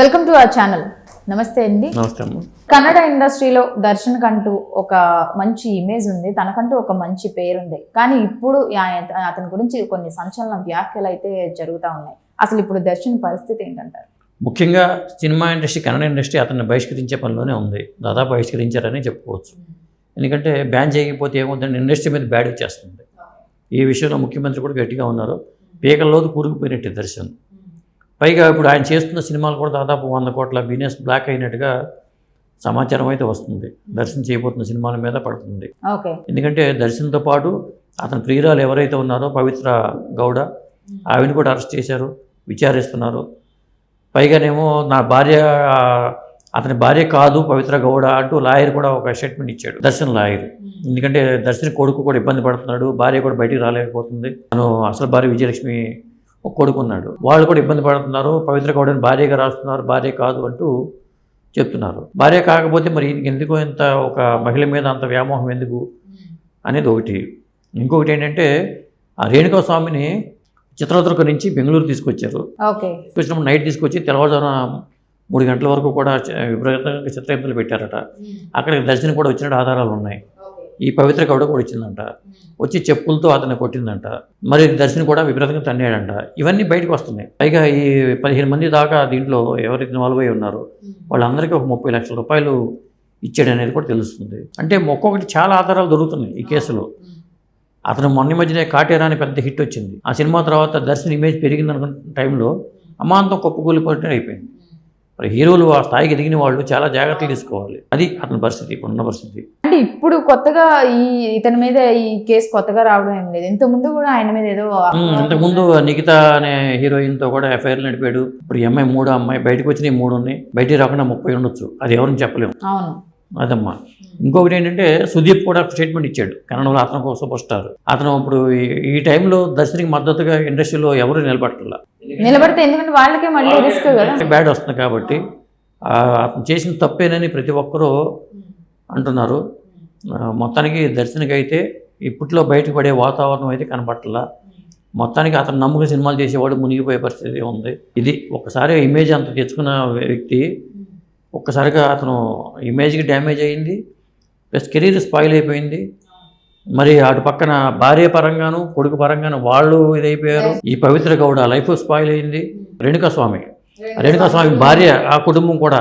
Welcome to our channel నమస్తే అండి. కన్నడ ఇండస్ట్రీలో దర్శన్ కంటూ ఒక మంచి ఇమేజ్ ఉంది. తనకంటూ ఒక మంచి పేరు ఉంది కానీ ఇప్పుడు అతని గురించి కొన్ని సంచలన వ్యాఖ్యలు అయితే జరుగుతూ ఉన్నాయి. అసలు ఇప్పుడు దర్శన్ పరిస్థితి ఏంటంటారు? ముఖ్యంగా సినిమా ఇండస్ట్రీ కన్నడ ఇండస్ట్రీ అతన్ని బహిష్కరించే పనిలోనే ఉంది. దాదాపు బహిష్కరించారని చెప్పుకోవచ్చు. ఎందుకంటే బ్యాన్ చేయకపోతే ఏమవుతుందంటే ఇండస్ట్రీ మీద బ్యాడ్ వచ్చేస్తుంది. ఈ విషయంలో ముఖ్యమంత్రి కూడా గట్టిగా ఉన్నారు. పీకల్లోతు కూరుకుపోయినట్టు దర్శన్. పైగా ఇప్పుడు ఆయన చేస్తున్న సినిమాలు కూడా దాదాపు వంద కోట్ల బిజినెస్ బ్లాక్ అయినట్టుగా సమాచారం అయితే వస్తుంది. దర్శన్ చేయబోతున్న సినిమాల మీద పడుతుంది. ఎందుకంటే దర్శన్తో పాటు అతని ప్రియురాలు ఎవరైతే ఉన్నారో పవిత్ర గౌడ ఆవిడని కూడా అరెస్ట్ చేశారు విచారిస్తున్నారు. పైగానేమో నా భార్య అతని భార్య కాదు పవిత్ర గౌడ అంటూ లాయర్ కూడా ఒక స్టేట్మెంట్ ఇచ్చాడు. దర్శన్ లాయర్. ఎందుకంటే దర్శన్ కొడుకు కూడా ఇబ్బంది పడుతున్నాడు భార్య కూడా బయటికి రాలేకపోతుంది. తను అసలు భార్య విజయలక్ష్మి ఒక కొడుకు ఉన్నాడు వాళ్ళు కూడా ఇబ్బంది పడుతున్నారు. పవిత్ర గౌడని భార్యగా రాస్తున్నారు. భార్య కాదు అంటూ చెప్తున్నారు. భార్య కాకపోతే మరి ఈయనకి ఎందుకు ఇంత ఒక మహిళ మీద అంత వ్యామోహం ఎందుకు అనేది ఒకటి. ఇంకొకటి ఏంటంటే ఆ రేణుకా స్వామిని చిత్రదుర్గ నుంచి బెంగళూరు తీసుకొచ్చారు. తీసుకొచ్చినప్పుడు నైట్ తీసుకొచ్చి తెల్లవారుజామున మూడు గంటల వరకు కూడా విపరీతంగా చిత్రహింసలు పెట్టారట. అక్కడికి దర్శనం కూడా వచ్చినట్టు ఆధారాలు ఉన్నాయి. ఈ పవిత్ర గౌడ కూడా వచ్చిందంట వచ్చి చెప్పులతో అతన్ని కొట్టిందంట. మరి దర్శనం కూడా విపరీతంగా తన్నాడంట. ఇవన్నీ బయటకు వస్తున్నాయి. పైగా ఈ పదిహేను మంది దాకా దీంట్లో ఎవరైతే ఇన్వాల్వ్ అయి ఉన్నారో వాళ్ళందరికీ ఒక ముప్పై లక్షల రూపాయలు ఇచ్చాడు అనేది కూడా తెలుస్తుంది. అంటే ఒక్కొక్కటి చాలా ఆధారాలు దొరుకుతున్నాయి ఈ కేసులో. అతను మొన్న మధ్యనే కాటేరా అని పెద్ద హిట్ వచ్చింది. ఆ సినిమా తర్వాత దర్శన్ ఇమేజ్ పెరిగింది అనుకున్న టైంలో అమాంతం కుప్పకూలిపోయినట్టు అయిపోయింది. మరి హీరోలు ఆ స్థాయికి ఎదిగిన వాళ్ళు చాలా జాగ్రత్తలు తీసుకోవాలి. అది అతని పరిస్థితి ఇప్పుడున్న పరిస్థితి. అంటే ఇప్పుడు కొత్తగా ఈ ఇతని మీద ఈ కేసు కొత్తగా రావడం ఏం లేదు. ఇంత ముందు కూడా ఆయన మీద ఏదో ఇంతకుముందు నిఖిత అనే హీరోయిన్తో కూడా ఎఫ్ఐఆర్ నడిపాడు. ఇప్పుడు ఈ అమ్మాయి మూడు అమ్మాయి బయటకు వచ్చిన మూడు ఉన్నాయి. బయటికి రాకుండా ముప్పై ఉండొచ్చు. అది ఎవరిని చెప్పలేము అవును. అదమ్మా. ఇంకొకటి ఏంటంటే సుదీప్ కూడా స్టేట్మెంట్ ఇచ్చాడు. కన్నడంలో అతను ఒక సూపర్ స్టార్. అతను ఇప్పుడు ఈ- టైంలో దర్శనికి మద్దతుగా ఇండస్ట్రీలో ఎవరు నిలబడట్లా? నిలబడితే ఎందుకంటే వాళ్ళకే మళ్ళీ రిస్క్ కదా. బ్యాడ్ వస్తుంది కాబట్టి ఆ, అతను చేసిన తప్పేనని ప్రతి ఒక్కరూ అంటున్నారు. మొత్తానికి దర్శనకైతే ఇప్పట్లో బయటకు పడే వాతావరణం అయితే కనబట్టలా. మొత్తానికి అతను నమ్మక సినిమాలు చేసేవాడు మునిగిపోయే పరిస్థితి ఉంది. ఇది ఒకసారి ఇమేజ్ అంత తెచ్చుకున్న వ్యక్తి ఒక్కసారిగా అతను ఇమేజ్కి డ్యామేజ్ అయ్యింది ప్లస్ కెరీర్ స్పాయిల్ అయిపోయింది. మరి అటు పక్కన భార్య పరంగాను కొడుకు పరంగాను వాళ్ళు ఇదైపోయారు. ఈ పవిత్ర గౌడ లైఫ్ స్పాయిల్ అయింది. రేణుకా స్వామి రేణుకా స్వామి భార్య ఆ కుటుంబం కూడా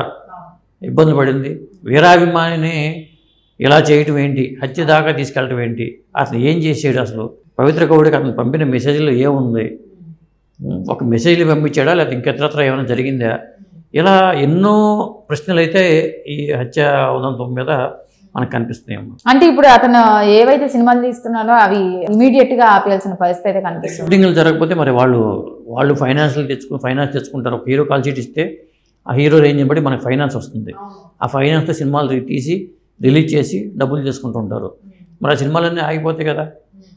ఇబ్బంది పడింది. వీరాభిమానిని ఇలా చేయటం ఏంటి? హత్య దాకా తీసుకెళ్ళటం ఏంటి? అసలు ఏం చేసాడు అసలు? పవిత్ర గౌడికి అతను పంపిన మెసేజ్లో ఏముంది? ఒక మెసేజ్లు పంపించాడా? లేకపోతే ఇంకెతరత్ర ఏమైనా జరిగిందా? ఇలా ఎన్నో ప్రశ్నలు అయితే ఈ హత్య ఉదంతం మీద మనకు కనిపిస్తున్నాయి అమ్మ. అంటే ఇప్పుడు అతను ఏవైతే సినిమాలు తీస్తున్నారో అవి ఇమీడియట్గా ఆపేయాల్సిన పరిస్థితి అయితే కనిపిస్తుంది. షూటింగ్లు జరగకపోతే మరి వాళ్ళు వాళ్ళు ఫైనాన్షియల్ తెచ్చుకు ఫైనాన్స్ తెచ్చుకుంటారు. ఒక హీరో కాల్ షీట్ ఇస్తే ఆ హీరో రేంజ్ని బట్టి మనకు ఫైనాన్స్ వస్తుంది. ఆ ఫైనాన్స్తో సినిమాలు తీసి రిలీజ్ చేసి డబ్బులు చేసుకుంటూ ఉంటారు. మరి ఆ సినిమాలన్నీ ఆగిపోతాయి కదా.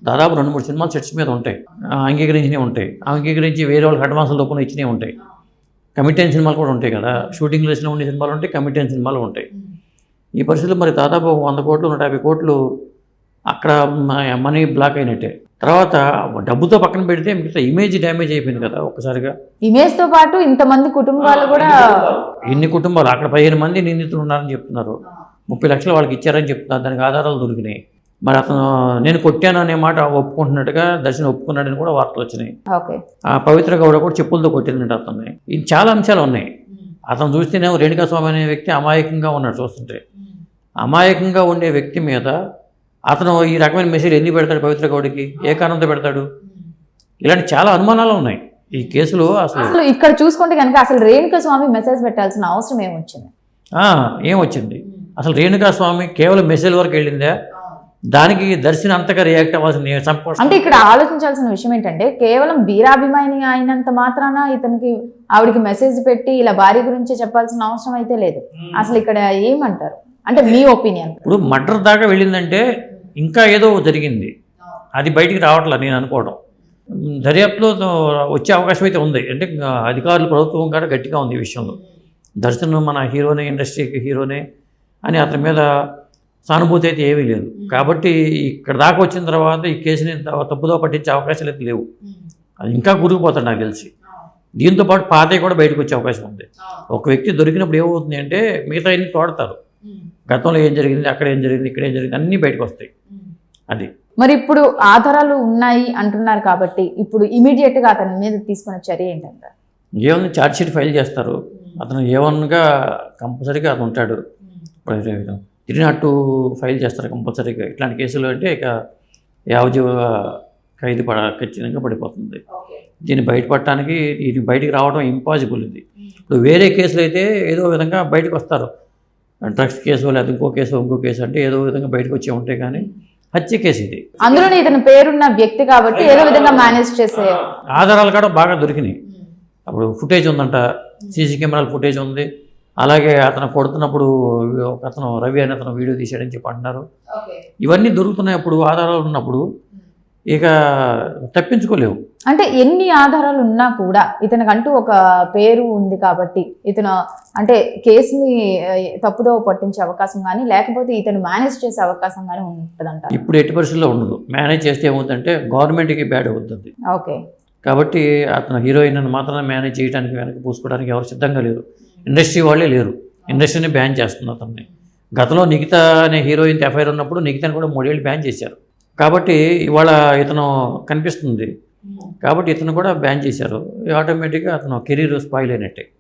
దాదాపు రెండు మూడు సినిమాలు సెట్స్ మీద ఉంటాయి. అంగీకరించినవి ఉంటాయి. అంగీకరించి వేరే వాళ్ళకి అడ్వాన్సులు లోపల ఇచ్చినవి ఉంటాయి. కమిట్ అయిన సినిమాలు కూడా ఉంటాయి కదా. షూటింగ్లో వేసిన ఉండే సినిమాలు ఉంటాయి కమిట్ అయిన సినిమాలు ఉంటాయి. ఈ పరిస్థితుల్లో మరి దాదాపు వంద కోట్లు నూట యాభై కోట్లు అక్కడ మనీ బ్లాక్ అయినట్టే. తర్వాత డబ్బుతో పక్కన పెడితే మిగతా ఇమేజ్ డ్యామేజ్ అయిపోయింది కదా ఒక్కసారిగా. ఇమేజ్తో పాటు ఇంతమంది కుటుంబాలు కూడా ఎన్ని కుటుంబాలు. అక్కడ పదిహేను మంది నిందితులు ఉన్నారని చెప్తున్నారు. ముప్పై లక్షలు వాళ్ళకి ఇచ్చారని చెప్తున్నారు. దానికి ఆధారాలు దొరికినాయి. మరి అతను నేను కొట్టాను అనే మాట ఒప్పుకుంటున్నట్టుగా దర్శనం ఒప్పుకున్నాడని కూడా వార్తలు వచ్చినాయి. ఆ పవిత్ర గౌడ కూడా చెప్పులతో కొట్టిందంట అతన్ని. ఇది చాలా అంశాలు ఉన్నాయి. అతను చూస్తేనేమో రేణుకా స్వామి అనే వ్యక్తి అమాయకంగా ఉన్నాడు చూస్తుంటే. అమాయకంగా ఉండే వ్యక్తి మీద అతను ఈ రకమైన మెసేజ్ ఎందుకు పెడతాడు పవిత్ర గౌడికి? ఏ కారణంతో పెడతాడు? ఇలాంటి చాలా అనుమానాలు ఉన్నాయి. ఈ కేసులో అసలు ఇక్కడ చూసుకుంటే కనుక అసలు రేణుక స్వామి మెసేజ్ పెట్టాల్సిన అవసరం ఏమొచ్చింది? ఆ, ఏం వచ్చింది అసలు రేణుకా స్వామి కేవలం మెసేజ్ వరకు వెళ్ళిందా? దానికి దర్శనం అంతగా రియాక్ట్ సంప- అంటే ఇక్కడ ఆలోచించాల్సిన విషయం ఏంటంటే కేవలం వీరాభిమాని అయినంత మాత్రాన ఇతనికి ఆవిడికి మెసేజ్ పెట్టి ఇలా భార్య గురించి చెప్పాల్సిన అవసరం అయితే లేదు. అసలు ఇక్కడ ఏమంటారు? అంటే మీ ఒపీనియన్ ఇప్పుడు మర్డర్ దాకా వెళ్ళిందంటే ఇంకా ఏదో జరిగింది. అది బయటికి రావట్లేదు నేను అనుకోవడం. దర్యాప్తులో వచ్చే అవకాశం అయితే ఉంది. అంటే అధికారులు ప్రభుత్వం కూడా గట్టిగా ఉంది ఈ విషయంలో. దర్శనం మన హీరోనే ఇండస్ట్రీకి హీరోనే అని అతని మీద సానుభూతి అయితే ఏమీ లేదు. కాబట్టి ఇక్కడ దాకా వచ్చిన తర్వాత ఈ కేసుని తప్పుదో పట్టించే అవకాశాలు అయితే లేవు. అది ఇంకా గురిగిపోతాడు నాకు తెలిసి. దీంతో పాటు పాతవి కూడా బయటకు వచ్చే అవకాశం ఉంది. ఒక వ్యక్తి దొరికినప్పుడు ఏమవుతుంది అంటే మిగతా అన్ని తోడతారు. గతంలో ఏం జరిగింది అక్కడ ఏం జరిగింది ఇక్కడ ఏం జరిగింది అన్నీ బయటకు వస్తాయి. అది. మరి ఇప్పుడు ఆధారాలు ఉన్నాయి అంటున్నారు కాబట్టి ఇప్పుడు ఇమీడియట్గా అతని మీద తీసుకున్న చర్య ఏంటంటారు? ఏముంది ఛార్జ్ షీట్ ఫైల్ చేస్తారు. అతను ఏవన్గా కంపల్సరీగా అతను ఉంటాడు. త్రీ నాట్ టూ ఫైల్ చేస్తారు కంపల్సరీగా. ఇట్లాంటి కేసులు అంటే ఇక యావజీవ ఖైదు పడ ఖచ్చితంగా పడిపోతుంది. దీన్ని బయటపడటానికి ఇది బయటికి రావడం ఇంపాసిబుల్ ఇది. ఇప్పుడు వేరే కేసులు అయితే ఏదో విధంగా బయటకు వస్తారు. డ్రగ్స్ కేసు లేదా ఇంకో కేసు ఇంకో కేసు అంటే ఏదో విధంగా బయటకు వచ్చే ఉంటాయి కానీ హత్య కేసు ఇది. అందులోనే ఇతని పేరున్న వ్యక్తి కాబట్టి ఏదో విధంగా మేనేజ్ చేసే ఆధారాలు కూడా బాగా దొరికినాయి. అప్పుడు ఫుటేజ్ ఉందంట. సీసీ కెమెరాల ఫుటేజ్ ఉంది. అలాగే అతను కొడుతున్నప్పుడు ఒక అతను రవి అని అతను వీడియో తీశాడని చెప్పి అంటున్నారు. ఇవన్నీ దొరుకుతున్నాయి అప్పుడు ఆధారాలు ఉన్నప్పుడు. ఇక తప్పించుకోలేవు. అంటే ఎన్ని ఆధారాలు ఉన్నా కూడా ఇతనికంటూ ఒక పేరు ఉంది కాబట్టి ఇతను అంటే కేసుని తప్పుదో పట్టించే అవకాశం కానీ లేకపోతే ఇతను మేనేజ్ చేసే అవకాశం కానీ ఉంటుందంట. ఇప్పుడు ఎట్టి పరిస్థితుల్లో ఉండదు. మేనేజ్ చేస్తే ఏమవుతుందంటే గవర్నమెంట్కి బ్యాడ్ అవుతుంది. ఓకే. కాబట్టి అతను హీరోయిన్ మాత్రమే మేనేజ్ చేయడానికి వెనక పూసుకోవడానికి ఎవరు సిద్ధంగా లేరు. ఇండస్ట్రీ వాళ్ళే లేరు. ఇండస్ట్రీని బ్యాన్ చేస్తుంది అతన్ని. గతంలో నిఖిత అనే హీరోయిన్ ఎఫ్ఐఆర్ ఉన్నప్పుడు నిఖితని కూడా మూడేళ్ళు బ్యాన్ చేశారు. కాబట్టి ఇవాళ ఇతను కనిపిస్తుంది. కాబట్టి ఇతను కూడా బ్యాన్ చేశారు. ఆటోమేటిక్గా అతను కెరీర్ స్పాయిల్ అయినట్టే.